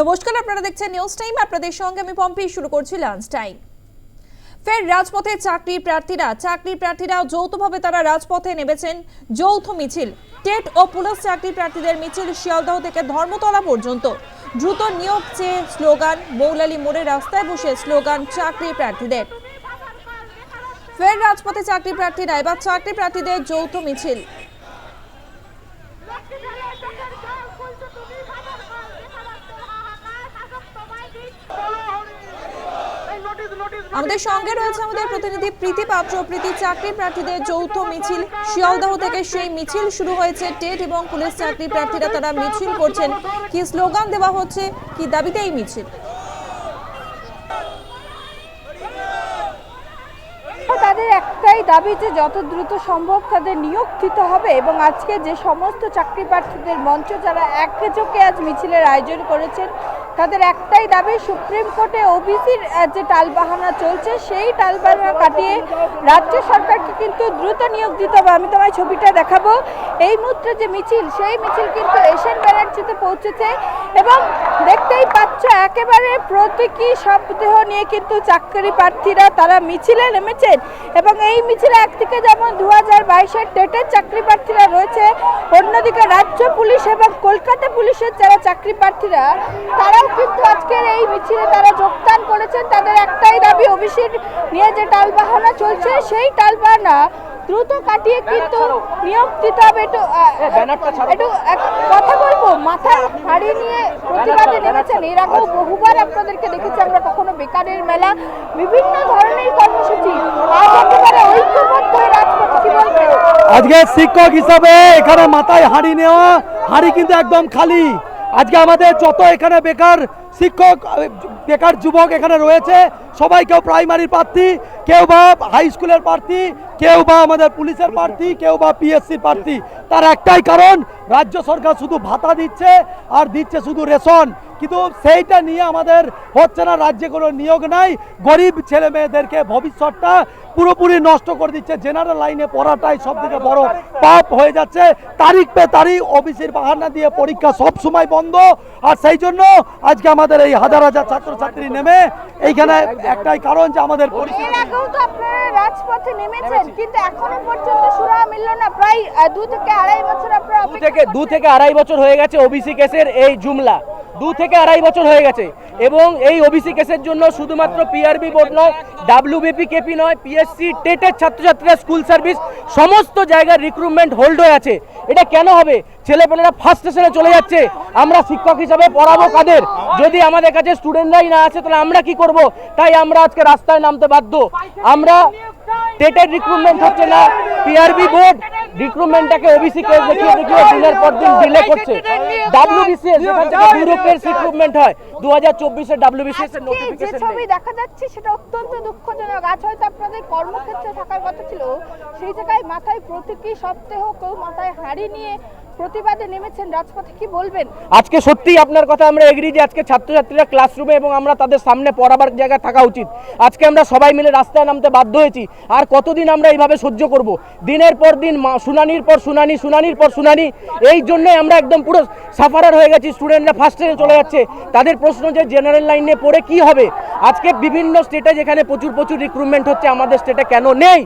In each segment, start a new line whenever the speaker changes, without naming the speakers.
নমস্কার, আপনারা দেখছেন নিউজ টাইম আপনাদের সঙ্গে আমি পম্পি, শুরু করছি লাঞ্চ টাইম ফের রাজপথে চাকরির প্রার্থীরা চাকরির প্রার্থীরা যৌথভাবে তারা রাজপথে নেমেছেন যৌথ মিছিল। টেট ও পুলিশ চাকরি প্রার্থীদের মিছিল শিয়ালদহ থেকে ধর্মতলা পর্যন্ত। দ্রুত নিয়োগ চেয়ে স্লোগান মৌলালি মোড়ে রাস্তায় বসে স্লোগান, চাকরি প্রার্থীদের। ফের রাজপথে চাকরি প্রার্থীরা, এবার চাকরি প্রার্থীদের যৌথ মিছিল। আমাদের সঙ্গে রয়েছে আমাদের প্রতিনিধি প্রীতি পাত্র। প্রীতি, চাকরি প্রার্থীদের যৌথ মিছিল। শিয়ালদহ থেকে সেই মিছিল শুরু হয়েছে। টেট এবং পুলিশ চাকরি প্রার্থীরা তারা মিছিল করছেন। কি স্লোগান দেওয়া হচ্ছে, কি দাবিতে এই মিছিল?
তাদের একটাই দাবি যে যত দ্রুত সম্ভব তাদের নিয়োগ দিতে হবে এবং আজকে যে সমস্ত চাকরি প্রার্থীদের মঞ্চ যারা একযোগে আজ মিছিলের আয়োজন করেছেন, তাদের একটাই দাবি সুপ্রিম কোর্টে ওবিসির যে টালবাহানা চলছে, সেই টালবাহানা কাটিয়ে রাজ্য সরকারকে কিন্তু দ্রুত নিয়োগ দিতে হবে। আমি তোমায় ছবিটা দেখাবো। এই মুহূর্তে যে মিছিল, সেই মিছিল কিন্তু এশিয়ান ব্যানার্জিতে পৌঁছেছে। এবং দেখতেই পাচ্ছ একেবারে প্রতীকী শবদেহ নিয়ে কিন্তু চাকরি প্রার্থীরা তারা মিছিলে নেমেছেন এবং এই মিছিলে একদিকে যেমন দু হাজার বাইশের টেটের চাকরি প্রার্থীরা রয়েছে অন্যদিকে রাজ্য পুলিশ এবং কলকাতা পুলিশের যারা চাকরি প্রার্থীরা তারাও কিন্তু আজকের এই মিছিলে তারা যোগদান করেছেন। তাদের একটাই দাবি অভিষেক নিয়ে যে টালবাহানা চলছে সেই টালবাহানা দ্রুত কাটিয়ে কিন্তু নিয়োগ দিতে হবে একটু আহ, একটু এক কথা বলব মাথায় হাড়ি নিয়ে প্রতিবাদে নেমেছেন এর আগেও বহুবার আপনাদেরকে দেখেছি আমরা বেকারের মেলা, বিভিন্ন ধরনের কর্মসূচি।
আজকে শিক্ষক হিসাবে এখানে মাথায় হাড়ি নেওয়া, হাঁড়ি কিন্তু একদম খালি। আজকে আমাদের যত এখানে বেকার শিক্ষক, বেকার যুবক এখানে রয়েছে সবাই কেউ প্রাইমারি প্রার্থী, কেউ বা হাই স্কুলের প্রার্থী, কেউ বা আমাদের পুলিশের প্রার্থী, কেউ বা পিএসসি প্রার্থী। তার একটাই কারণ, রাজ্য সরকার শুধু ভাতা দিচ্ছে আর দিচ্ছে শুধু রেশন। কিন্তু সেইটা নিয়ে আমাদের হচ্ছে না রাজ্যে কোনো নিয়োগ নাই। গরিব ছেলে মেয়েদেরকে ভবিষ্যৎটা পুরোপুরি নষ্ট করে দিচ্ছে। জেনারেল লাইনে পড়াটাই সব থেকে বড় পাপ হয়ে যাচ্ছে। তারিখ পে তারিখ ওবিসির বাহানা দিয়ে পরীক্ষা সব সময় বন্ধ। আর সেই জন্য আজকে আমাদের এই হাজার হাজার ছাত্রছাত্রী নেমে এইখানে একটাই কারণ যে আমাদের
এর আগেও তো আপনারা রাজপথে নেমেছেন কিন্তু এখনও পর্যন্ত সুরাহা মিলল না। প্রায় দু থেকে আড়াই বছর আপনারা
দু থেকে দু থেকে আড়াই বছর হয়ে গেছে ওবিসি কেসের এই জুমলা। দু থেকে আড়াই বছর হয়ে গেছে। এবং এই ওবিসি কেসের জন্য শুধুমাত্র পিআরবি বোর্ড নয় ডাব্লিউবিপি কেপি নয় পিএসসি টেটের ছাত্রছাত্রীরা স্কুল সার্ভিস সমস্ত জায়গার রিক্রুটমেন্ট হোল্ড হয়ে আছে। এটা কেন হবে? ছেলেপেলেরা ফার্স্ট স্টেশনে চলে যাচ্ছে। আমরা শিক্ষক হিসাবে পড়াবো কাদের? যদি আমাদের কাছে স্টুডেন্টরাই না আছে তাহলে আমরা কি করব? তাই আমরা আজকে রাস্তায় নামতে বাধ্য। আমরা টেটের রিক্রুটমেন্ট হচ্ছে না পিআরবি বোর্ড রিক্রুটমেন্টটাকে ওবিসি কেস দেখিয়ে দেখিয়ে দিনের পর দিন ডিলে করছে। ডাব্লিউবিসিএস যেখান থেকে ইউরোপের রিক্রুটমেন্ট হয় দু হাজার চব্বিশে ডাব্লিউবিসিএস এর নোটিফিকেশন
ছবি দেখা যাচ্ছে সেটা অত্যন্ত দুঃখজনক। আজ হয়তো আপনাদের কর্মক্ষেত্রে থাকার কথা ছিল। সেই জায়গায় মাথায় প্রতীকী সপ্তাহ কেউ মাথায় হাড়ি নিয়ে প্রতিবাদে নেমেছেন রাজপথে কি বলবেন?
আজকে সত্যিই আপনার কথা আমরা এগ্রি যে আজকে ছাত্রছাত্রীরা ক্লাসরুমে এবং আমরা তাদের সামনে পড়াবার জায়গায় থাকা উচিত। আজকে আমরা সবাই মিলে রাস্তায় নামতে বাধ্য হয়েছি। আর কতদিন আমরা এইভাবে সহ্য করব? দিনের পর দিন শুনানির পর শুনানি, শুনানির পর শুনানি। এই জন্যই আমরা একদম পুরো সাফারার হয়ে গেছি স্টুডেন্টরা ফার্স্ট ইয়ারে চলে যাচ্ছে। তাদের প্রশ্ন যে জেনারেল লাইনে পড়ে কি হবে? আজকে বিভিন্ন স্টেটে যেখানে প্রচুর প্রচুর রিক্রুটমেন্ট হচ্ছে, আমাদের স্টেটে কেন নেই?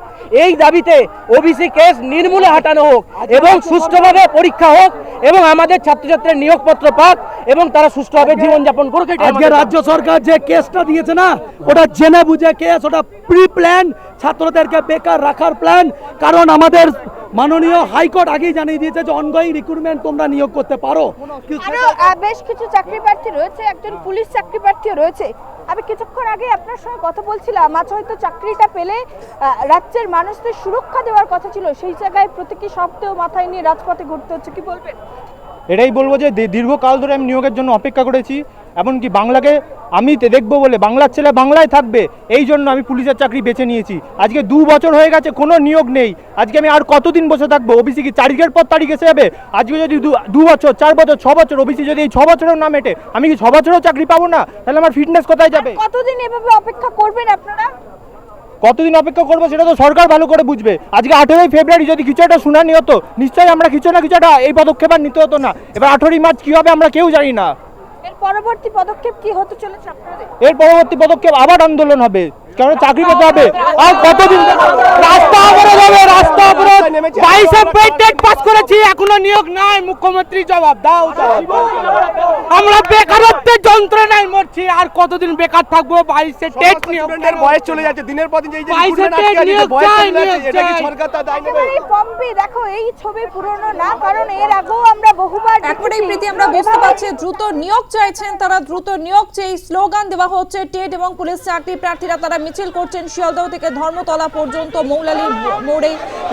এই দাবিতে ওবিসি কেস নির্মূলে হাঁটানো হোক এবং সুষ্ঠুভাবে পরীক্ষা হোক এবং আমাদের ছাত্রছাত্রীরা নিয়োগপত্র পাক এবং তারা সুষ্ঠুভাবে জীবনযাপন করুক
আজকে রাজ্য সরকার যে কেসটা দিয়েছে না ওটা জেনে বুঝে কেস ওটা প্রি প্ল্যান ছাত্রদেরকে বেকার রাখার প্ল্যান কারণ আমাদের মাননীয় হাইকোর্ট আগেই জানিয়ে দিয়েছে যে অনগোয়িং রিক্রুটমেন্ট তোমরা নিয়োগ করতে পারো।
আরও বেশ কিছু চাকরি প্রার্থী রয়েছে একজন পুলিশ চাকরি প্রার্থীও রয়েছে। আমি কিছুক্ষণ আগে আপনার সঙ্গে কথা বলছিলাম, আজ হয়তো চাকরিটা পেলে রাজ্যের মানুষদের সুরক্ষা দেওয়ার কথা ছিল, সেই জায়গায় প্রতীকী শব্দেও মাথায় নিয়ে রাজপথে ঘুরতে হচ্ছে, কি বলবেন?
এটাই বলব যে দীর্ঘকাল ধরে আমি নিয়োগের জন্য অপেক্ষা করেছি, এমনকি বাংলাকে আমি দেখব বলে, বাংলার ছেলে বাংলায় থাকবে, এই জন্য আমি পুলিশের চাকরি বেছে নিয়েছি। আজকে দু বছর হয়ে গেছে, কোনো নিয়োগ নেই। আজকে আমি আর কতদিন বসে থাকব? ওবিসি কি তারিখের পর তারিখ এসে যাবে? আজকে যদি দু বছর, চার বছর, ছ বছর ওবিসি যদি এই ছ বছরেও না মেটে, আমি কি ছ বছরেও চাকরি পাবো না? তাহলে আমার ফিটনেস কোথায় যাবে?
কতদিন এভাবে অপেক্ষা করবেন আপনারা?
কতদিন অপেক্ষা করব সেটা তো সরকার ভালো করে বুঝবে। আজকে আঠেরোই ফেব্রুয়ারি যদি কিছু একটা শুনানি হতো নিশ্চয়ই আমরা কিছু না কিছু একটা এই পদক্ষেপ আর নিতে হতো না। এবার আঠেরোই মার্চ কী হবে আমরা কেউ জানি না।
এর পরবর্তী পদক্ষেপ কি হতে চলেছে আপনাদের?
এর পরবর্তী পদক্ষেপ আবার আন্দোলন হবে। কারণ চাকরি পেতে হবে। আর কতদিন? রাস্তা অবরোধ হবে রাস্তা অবরোধ। বাইশে পাস করেছি। এখনও নিয়োগ নাই মুখ্যমন্ত্রী জবাব দাও আমরা বেকারত্বের যন্ত্রণায় মরছি আর কতদিন বেকার থাকব? বাইশে টেট নিয়োগ
স্টুডেন্টের বয়স চলে যাচ্ছে দিনের পর দিন যে এটা কি সরকার দায় নেবে?
পম্পি দেখো এই ছবি পুরনো না কারণ এর আগেও আমরা বহুবার।
প্রীতি আমরা বুঝতে পারছি দ্রুত নিয়োগ চাইছেন তারা দ্রুত নিয়োগ চেয়ে স্লোগান দেওয়া হচ্ছে টেট এবং পুলিশ চাকরি প্রার্থীরা তারা মিছিল করছেন শিয়ালদহ থেকে ধর্মতলা পর্যন্ত মৌলালির মোড়ে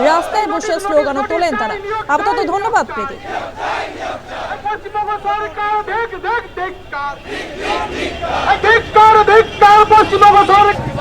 রাস্তায় বসে স্লোগানও তোলেন তারা। আপাতত ধন্যবাদ। প্রীতি
পশ্চিমবঙ্গ সরকার দেখ দেখ দেখ ধিক্কার ধিক্কার পশ্চিমবঙ্গ সরকার